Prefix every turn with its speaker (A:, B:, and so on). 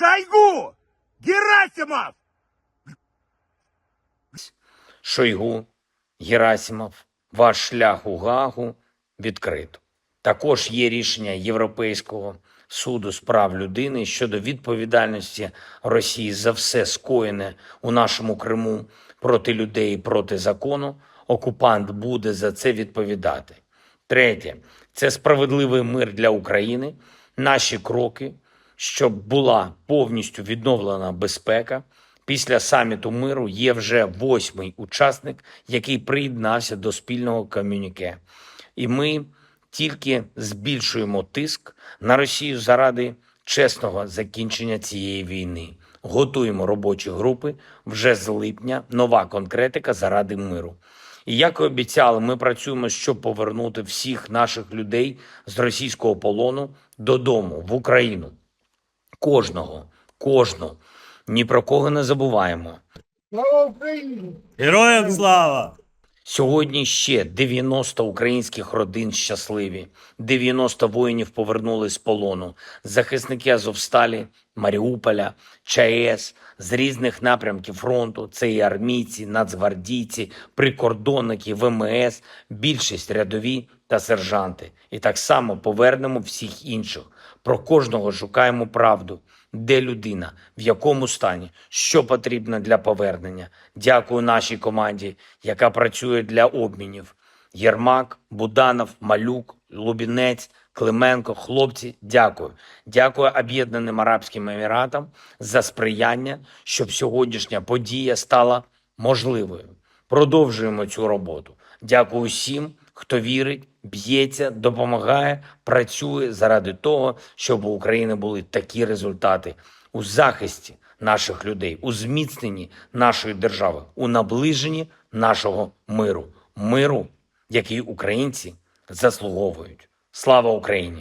A: Шойгу! Герасимов!
B: Шойгу, Герасимов, ваш шлях у Гагу відкрито. Також є рішення Європейського суду з прав людини щодо відповідальності Росії за все скоєне у нашому Криму проти людей і проти закону. Окупант буде за це відповідати. Третє це справедливий мир для України. Наші кроки, щоб була повністю відновлена безпека. Після саміту миру є вже восьмий учасник, який приєднався до спільного комюніке. І ми тільки збільшуємо тиск на Росію заради чесного закінчення цієї війни. Готуємо робочі групи вже з липня. Нова конкретика заради миру. І як і обіцяли, ми працюємо, щоб повернути всіх наших людей з російського полону додому в Україну. Кожного, кожного. Ні про кого не забуваємо.
C: Героям слава!
B: Сьогодні ще 90 українських родин щасливі, 90 воїнів повернули з полону. Захисники Азовсталі, Маріуполя, ЧАЕС з різних напрямків фронту. Це і армійці, нацгвардійці, прикордонники, ВМС, більшість рядові та сержанти. І так само повернемо всіх інших. Про кожного шукаємо правду. Де людина, в якому стані, що потрібно для повернення. Дякую нашій команді, яка працює для обмінів. Єрмак, Буданов, Малюк, Лубінець, Клименко, хлопці, дякую. Дякую Об'єднаним Арабським Еміратам за сприяння, щоб сьогоднішня подія стала можливою. Продовжуємо цю роботу. Дякую всім, хто вірить, б'ється, допомагає, працює заради того, щоб у України були такі результати у захисті наших людей, у зміцненні нашої держави, у наближенні нашого миру, миру, який українці заслуговують. Слава Україні!